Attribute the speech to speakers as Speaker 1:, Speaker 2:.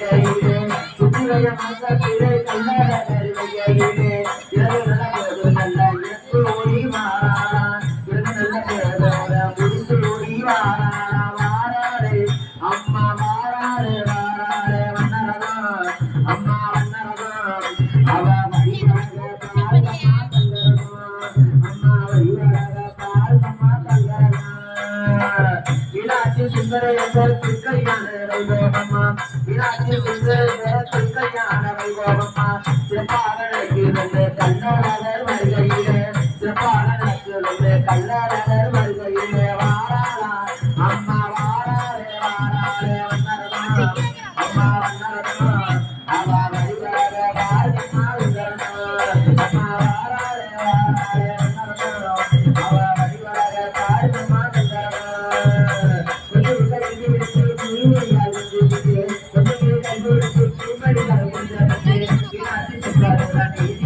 Speaker 1: கருவையே சுற்றுலய மசத்திலே கல்லட கருவையே இரவு நல்ல போது நல்ல இறந்து ஓடி வாரானா இரவு நல்ல பேரோட முடிசு ஓடி வாரானா வாராரு அம்மா வாராரு வாராரு வண்ணரதா அம்மா வண்ணரதா அவ வழி வாங்க அம்மா வழி வாங்க அம்மா வாராரே வாராரே வந்தரமா அம்மா Thank you.